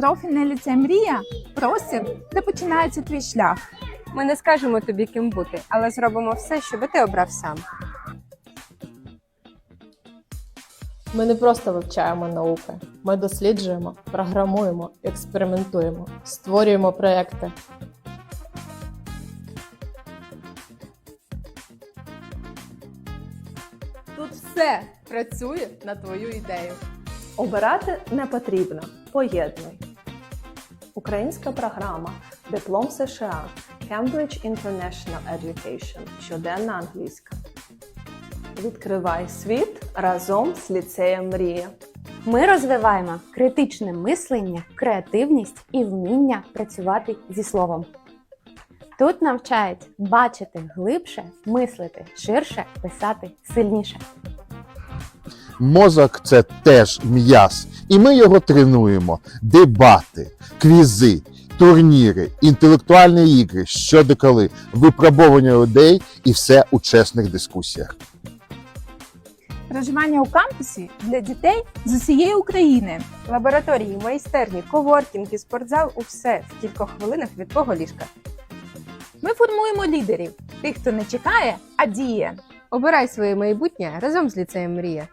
Профільне ліцей Мрія простір, де починається твій шлях. Ми не скажемо тобі, ким бути, але зробимо все, щоб ти обрав сам. Ми не просто вивчаємо науки, ми досліджуємо, програмуємо, експериментуємо, створюємо проекти. Тут все працює на твою ідею. Обирати не потрібно. Поєднуй. Українська програма Диплом США Cambridge International Education. Щоденна англійська. Відкривай світ разом з ліцеєм Мрія. Ми розвиваємо критичне мислення, креативність і вміння працювати зі словом. Тут навчають бачити глибше, мислити ширше, писати сильніше. Мозок це теж м'яз, і ми його тренуємо. Дебати, квізи, турніри, інтелектуальні ігри, що де коли, випробовування людей і все у чесних дискусіях. Проживання у кампусі для дітей з усієї України. Лабораторії, майстерні, коворкінг і спортзал усе в кількох хвилинах від твого ліжка. Ми формуємо лідерів, тих, хто не чекає, а діє. Обирай своє майбутнє разом з ліцеєм Мрія.